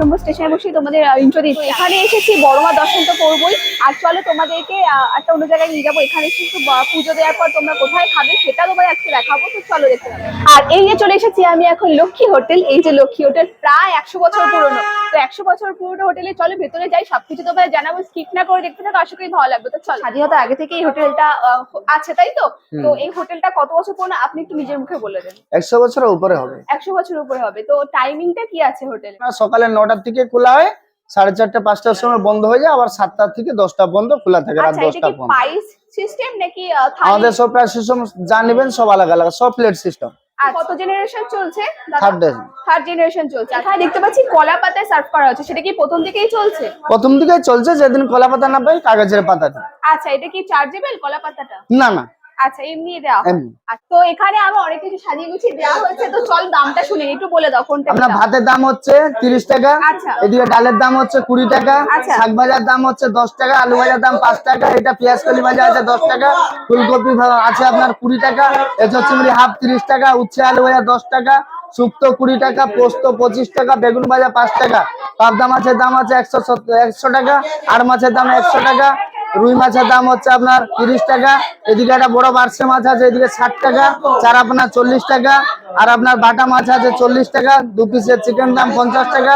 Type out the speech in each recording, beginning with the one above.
নম্বর স্টেশনে বসে তোমাদের ইন্ট্রো দিচ্ছি। এখানে এসেছি বড়মা দর্শন তো করবোই। আর চলো তোমাদেরকে একটা অন্য জায়গায় নিয়ে যাব। এখানে কিন্তু পুজো দেওয়ার পর তোমরা কোথায় খাবে সেটা তোমাদের আজকে দেখাবো। তো চলো হবে আর এই যে চলে এসেছি আমি এখন লক্ষ্মী হোটেল। এই যে লক্ষ্মী হোটেল প্রায় একশো বছর পুরনো। তো একশো বছর পুরনো হোটেলে চলো ভেতরে যাই সবকিছু তোমাদের জানাব। স্কিপ না করে দেখতে থাকো আশা করি ভালো লাগবে। তো চল। স্বাধীনতা আগে থেকে এই হোটেলটা আছে তাই তো? তো এই হোটেলটা কত বছর পুরনো? আপনি একটু নিজের মুখে বলে দেন। একশো বছরের উপরে হবে। একশো বছর উপরে হবে। তো টাইমিংটা কি আছে হোটেল? সকালে নটার থেকে খোলা হয় সাড়ে চারটে পাঁচটার সময় বন্ধ হয়ে যায় আবার সাতটা থেকে দশটা পর্যন্ত খোলা থাকে রাত আচ্ছা দশটা সিস্টেম নাকি আমাদের সব প্রায় সিস্টেম যা নেবেন সব আলাদা আলাদা সব প্লেট সিস্টেম আর কত জেনারেশন চলছে থার্ড ডে থার্ড জেনারেশন চলছে। এখানে দেখতে পাচ্ছি কলা পাতায় সার্ভ করা হচ্ছে। সেটা কি প্রথম থেকেই চলছে? প্রথম দিকে চলছে যেদিন কলা পাতা না পাই কাগজের পাতাটা। আচ্ছা এটা কি চার্জেবল কলা পাতাটা? না না। আচ্ছা এমনি দেওয়া। তো এখানে আমার অনেক কিছু সাজিয়ে গুছিয়ে দেওয়া হয়েছে তো চল দামটা শুনে একটু বলে দাও কোনটা আপনার ভাতের দাম হচ্ছে তিরিশ টাকা আচ্ছা। এদিকে ডালের দাম হচ্ছে কুড়ি টাকা আচ্ছা। শাক ভাজার দাম হচ্ছে দশ টাকা আলু ভাজার দাম পাঁচ টাকা এটা পেঁয়াজ কলি ভাজা আছে দশ টাকা ফুলকপি আছে আপনার কুড়ি টাকা এসব চিংড়ি হাফ তিরিশ টাকা উচ্ছে আলু ভাজা দশ টাকা শুক্তো কুড়ি টাকা পোস্ত পঁচিশ টাকা বেগুন ভাজা পাঁচ টাকা পাবদা মাছের দাম আছে একশো একশো টাকা আর মাছের দাম একশো টাকা রুই মাছের দাম হচ্ছে আপনার তিরিশ টাকা, এদিকে একটা বড় বার্সে মাছ আছে, এদিকে ষাট টাকা, চার আপনার চল্লিশ টাকা, আর আপনার বাটা মাছ আছে চল্লিশ টাকা, দু পিসের চিকেন দাম পঞ্চাশ টাকা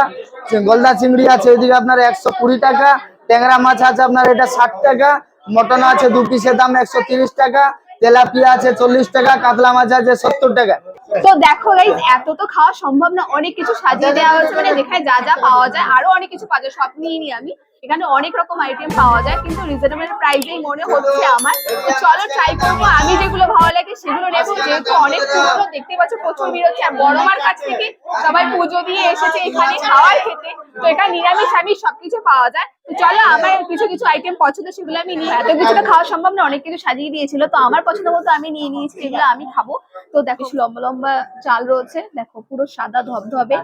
গলদা চিংড়ি আছে, এদিকে আপনার একশো কুড়ি টাকা, ট্যাংরা মাছ আছে আপনার এটা ষাট টাকা, মটন আছে দু পিসের দাম একশো তিরিশ টাকা, তেলাপিয়া আছে চল্লিশ টাকা, কাতলা মাছ আছে সত্তর টাকা। তো দেখো এত তো খাওয়া সম্ভব না, অনেক কিছু সাজিয়ে দেওয়া হয়েছে মানে যেখানে যা যা পাওয়া যায়, আরও অনেক কিছু পাওয়া যায়, সব নিয়ে নি আমি। এখানে অনেক রকম আইটেম পাওয়া যায়, কিন্তু রিজনেবল প্রাইসেই মনে হচ্ছে আমার। তো চলো ট্রাই করব। আমি যেগুলো ভালো লাগে সেগুলো নেব। যেহেতু অনেক পুজো দেখতে পাচ্ছ প্রচুর ভিড় হচ্ছে। আর বড় মার কাছ থেকে সবাই পুজো দিয়ে এসেছে এখানে খাওয়ার খেতে। তো এটা নিরামিষ, আমিষ সবকিছু পাওয়া যায়। তো চলো, আমার কিছু কিছু আইটেম পছন্দ, সেগুলো আমি নিই এত কিছু খাওয়া সম্ভব না, অনেক কিছু সাজিয়ে দিয়েছিল। তো আমার পছন্দ মতো আমি নিয়ে নিয়েছি এগুলো আমি খাব। তো দেখো লম্বা লম্বা চাল রয়েছে। দেখো, পুরো সাদা ধবধবে।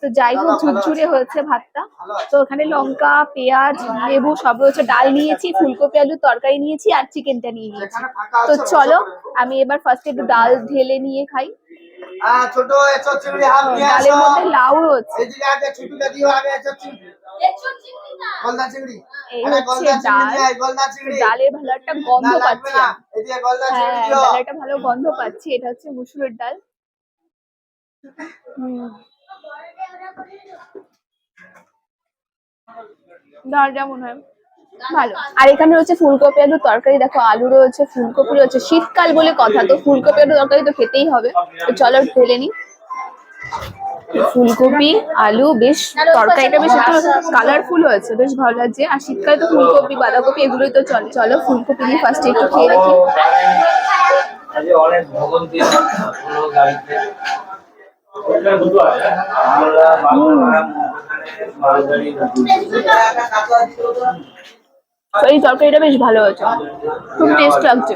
তো যাই হোক, ঝুরঝুরে হয়েছে ভাতটা। তো এখানে লঙ্কা, পেঁয়াজ লেবু সব রয়েছে। ডাল নিয়েছি ফুলকপি আলুর তরকারি নিয়েছি আর চিকেনটা নিয়ে নিয়েছি। তো চলো আমি এবার ফার্স্ট একটু ডাল ঢেলে নিয়ে খাই। ডালের মধ্যে লাউ রয়েছে। ডালের ভালো একটা গন্ধ পাচ্ছি হ্যাঁ একটা ভালো গন্ধ পাচ্ছি। এটা হচ্ছে মুসুরের ডাল। হুম। ডাল হয়? ভালো। আর এখানে রয়েছে ফুলকপি আলুর তরকারি। দেখো আলু রয়েছে ফুলকপি রয়েছে। শীতকাল বলে কথা তো ফুলকপি আলুর তরকারি তো খেতেই হবে। তো চলো ঢেলে নি ফুলকপি আলু বেশ তরকারিটা বেশ একটু কালারফুল হয়েছে বেশ ভালো লাগছে। আর শীতকালে তো ফুলকপি বাঁধাকপি এগুলোই তো চলে। চলো ফুলকপি দিয়ে ফার্স্টে একটু খেয়ে দেখি। গাড়িতে। আমরা এই তরকারিটা বেশ ভালো হয়েছে। খুব টেস্ট লাগছে।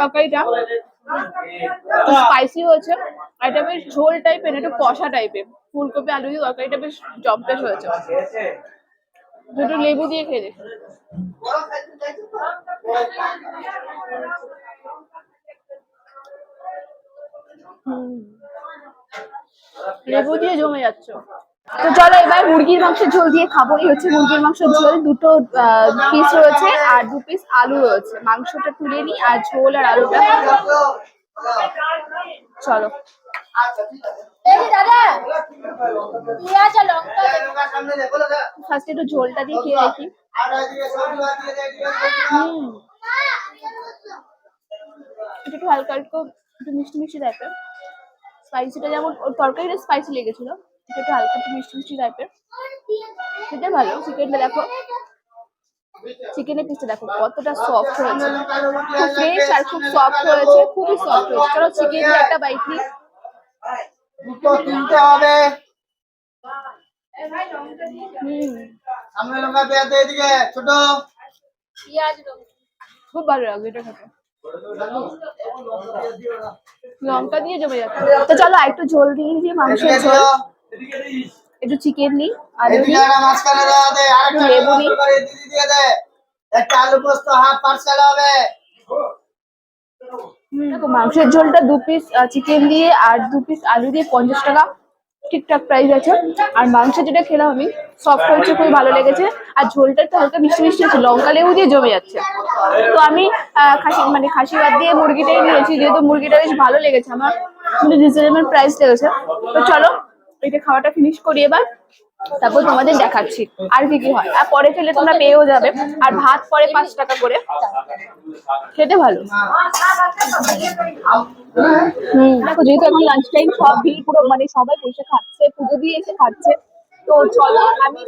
তরকারিটা স্পাইসি হয়েছে। এটা বেশ ঝোল টাইপের একটু কষা টাইপের ফুলকপি, আলু দিয়ে তরকারিটা বেশ জম্পেশ হয়েছে। দুটো লেবু দিয়ে খেয়ে দেখি। হুম। লেবু দিয়ে জমে যাচ্ছে। তো চলো এবার মুরগির মাংসের ঝোল দিয়ে খাব। এই হচ্ছে মুরগির মাংসের ঝোল। দুটো পিস রয়েছে আর দু পিস আলু রয়েছে। মাংসটা তুলে নিই আর ঝোল আর আলুটা চলো। ফার্স্ট একটু ঝোলটা দিয়ে খেয়ে দেখি। একটু হালকা একটু একটু মিষ্টি মিষ্টি টাইপের স্পাইসিটা যেমন ওর তরকারিটা স্পাইসি লেগেছিল এটা একটু হালকা একটু মিষ্টি মিষ্টি টাইপের সেটা ভালো চিকেনটা দেখো। চিকেনের পিসটা দেখো কতটা সফট হয়েছে। খুব ফ্রেশ আর খুব সফট হয়েছে খুবই সফট হয়েছে। চলো চিকেন একটা বাইট নিই। দুটো তিনটে হবে। সামনে লঙ্কা পেঁয়াজ এদিকে ছোট। খুব ভালো লাগবে এটা খেতে। লঙ্কা দিয়ে জমে যাচ্ছে। তো চলো আর একটু ঝোল দিয়ে দিয়ে মাংসের এদিকে ঝোল। একটু চিকেন নিই আলু নিই। একটা লেবু নি। করে দিদি দিয়ে দে একটা আলু পোস্ত হাফ পার্সেল হবে। দেখো মাংসের ঝোলটা দু পিস চিকেন দিয়ে আর দু পিস আলু দিয়ে পঞ্চাশ টাকা। ঠিকঠাক প্রাইস আছে। আর মাংস যেটা খেলাম আমি সফট হয়েছে খুবই ভালো লেগেছে। আর ঝোলটা তো হালকা মিষ্টি মিষ্টি আছে লঙ্কা লেবু দিয়ে জমে যাচ্ছে। তো আমি খাসি মানে খাসি বাদ দিয়ে মুরগিটাই নিয়েছি, যেহেতু মুরগিটা বেশ ভালো লেগেছে আমার রিজনেবল প্রাইস লেগেছে। তো চলো এটা খাওয়াটা ফিনিশ করি এবার। তারপর তোমাদের দেখাচ্ছি আর কি কি হয়। আর পরে খেলে তোমরা পেয়েও যাবে আর ভাত পরে পাঁচ টাকা করে। খেতে ভালো। হুম দেখো যেহেতু এখন লাঞ্চ টাইম সব ভিড় পুরো মানে সবাই বসে খাচ্ছে পুজো দিয়ে এসে খাচ্ছে। তো চলো আমি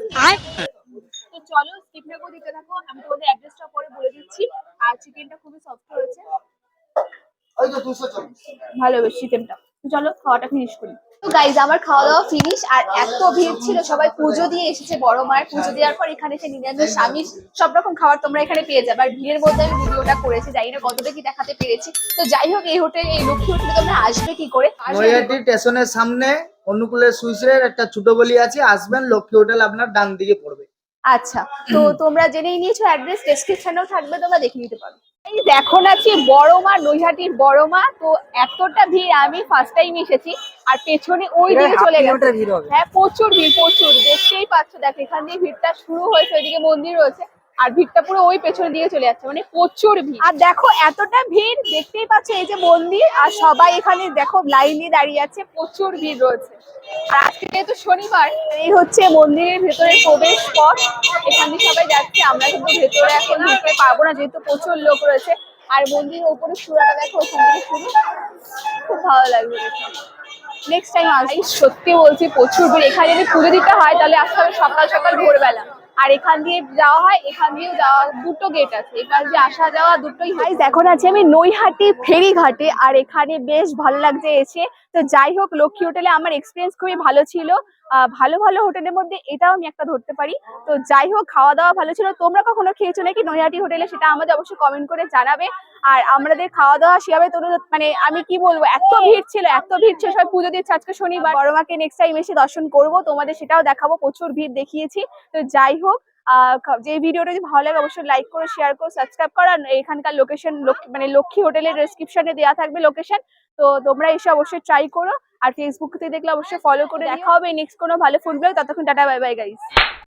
তো চলো স্কিপ না করে দিতে থাকো। আমি তোমাদের অ্যাড্রেসটা পরে বলে দিচ্ছি। আর চিকেনটা খুবই সফট হয়েছে। ভালো বেশ চিকেনটা চলো খাওয়াটা ফিনিশ করি। গাইজ আমার খাওয়া দাওয়া ফিনিশ আর এত ভিড় ছিল, সবাই পুজো দিয়ে এসেছে, বড় মায়ের পুজো দেওয়ার পর এখানে এসে নিরামিষ স্বামী সব রকম খাবার তোমরা এখানে পেয়ে যাবে। আর ভিড়ের মধ্যে আমি ভিডিওটা করেছি, জানি না কতটা কি দেখাতে পেরেছি। তো যাই হোক, এই হোটেল, এই লক্ষ্মী হোটেলে তোমরা আসবে কি করে? নৈহাটি স্টেশনের সামনে অনুকূলের সুইসের একটা ছোট বলি আছে, আসবেন, লক্ষ্মী হোটেল আপনার ডান দিকে পড়বে। আচ্ছা তো তোমরা জেনেই নিয়েছো অ্যাড্রেস ডেসক্রিপশনেও থাকবে তোমরা দেখে নিতে পারো। এই এখন আছি বড় মা নৈহাটির বড় মা তো এতটা ভিড় আমি ফার্স্ট টাইম এসেছি আর পেছনে ওই দিকে চলে গেছে। হ্যাঁ প্রচুর ভিড় প্রচুর দেখতেই পাচ্ছ দেখ এখান দিয়ে ভিড়টা শুরু হয়েছে ওইদিকে মন্দির রয়েছে। আর ভিড়টা পুরো ওই পেছনের দিয়ে চলে যাচ্ছে মানে প্রচুর ভিড়। আর দেখো এতটা ভিড় দেখতেই পাচ্ছ এই যে মন্দির আর সবাই এখানে দেখো লাইনে দাঁড়িয়ে আছে প্রচুর ভিড় রয়েছে। আর আজকে যেহেতু শনিবার এই হচ্ছে মন্দিরের ভেতরে প্রবেশ পথ। এখান সবাই যাচ্ছে আমরা কিন্তু ভেতরে এখন ঢুকতে পারব না যেহেতু প্রচুর লোক রয়েছে। আর মন্দিরের উপরে চূড়াটা দেখো ওখান থেকে শুরু। খুব ভালো লাগবে নেক্সট টাইম আসি সত্যি বলছি প্রচুর ভিড়। এখানে যদি পুজো দিতে হয় তাহলে আসতে হবে সকাল সকাল ভোরবেলা। আর এখান দিয়ে যাওয়া হয়, এখান দিয়েও যাওয়া, দুটো গেট আছে। এখান দিয়ে আসা যাওয়া দুটোই হয় এখন আছে আমি নৈহাটি ফেরিঘাটে, আর এখানে বেশ ভালো লাগছে এসে। তো যাই হোক, লক্ষ্মী হোটেলে আমার এক্সপিরিয়েন্স খুবই ভালো ছিল। ভালো ভালো হোটেলের মধ্যে এটাও আমি একটা ধরতে পারি। তো যাই হোক, খাওয়া দাওয়া ভালো ছিল। তোমরা কখনো খেয়েছো নাকি নৈহাটি হোটেলে সেটা আমাদের অবশ্যই কমেন্ট করে জানাবে। আর আমাদের খাওয়া দাওয়া সেভাবে তোর মানে আমি কি বলব, এত ভিড় ছিল, এত ভিড় ছিল। সবাই পুজো দিচ্ছে আজকে শনিবার। বড় মাকে নেক্সট টাইম এসে দর্শন করব। তোমাদের সেটাও দেখাবো। প্রচুর ভিড় দেখিয়েছি। তো যাই হোক যে ভিডিওটা যদি ভালো লাগে অবশ্যই লাইক করো শেয়ার করো সাবস্ক্রাইব করো আর এখানকার লোকেশন মানে লক্ষ্মী হোটেলের ডেসক্রিপশনে দেওয়া থাকবে লোকেশন তো তোমরা এসে অবশ্যই ট্রাই করো আর ফেসবুক থেকে দেখলে অবশ্যই ফলো করে দেখা হবে নেক্সট কোনো ভালো ফুড ব্লগ ততক্ষণ টাটা বাই বাই গাইস